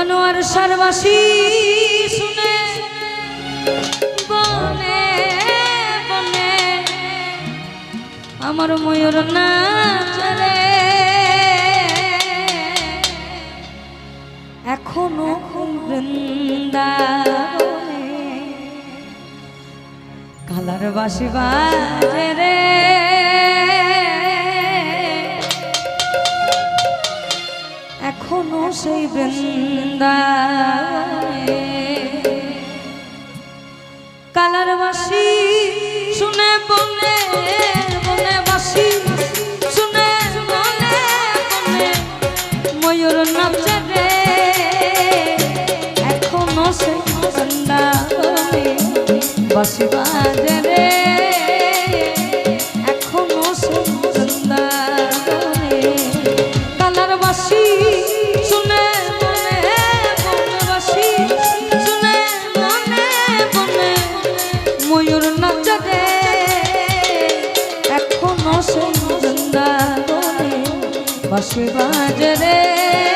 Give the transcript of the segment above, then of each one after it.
আনোয়ার সারবাসী শুনে বনে বনে আমার ময়ূর নাচরে এখনও বৃন্দাবনে কালার বাসি বাজে রে। সেই বৃন্দাবনে কালার বাসি, শুনে বনে বনে বাসি, শুনে বনে বনে ময়ূর নাচে রে। এখনও সেই বৃন্দাবনে বাসি বাজে। বাসি বাজে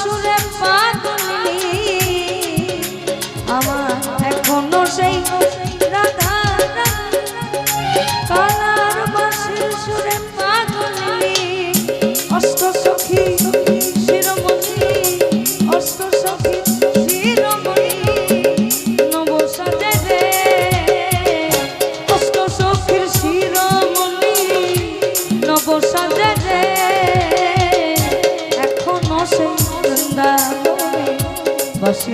সুরে পাগলি বৃন্দাবনে বাসি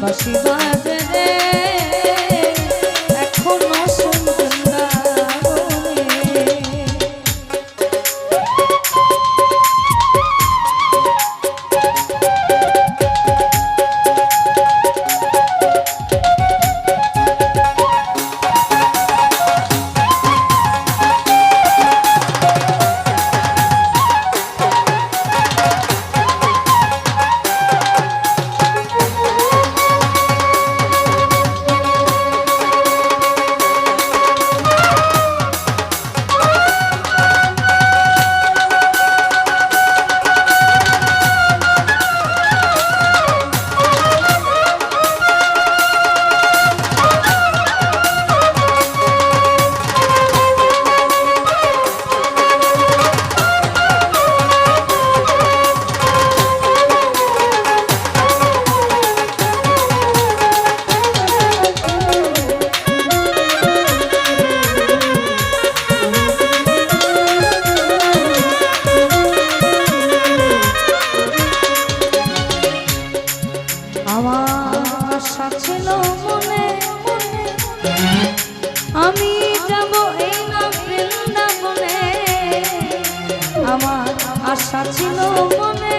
but she was আমার আশা ছিল মনে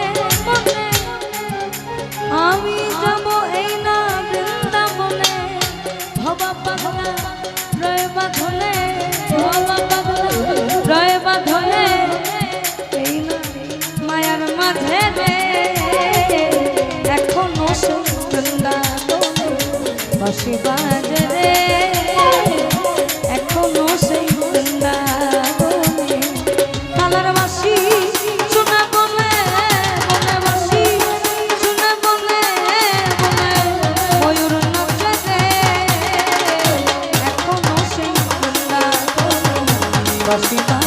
বাসি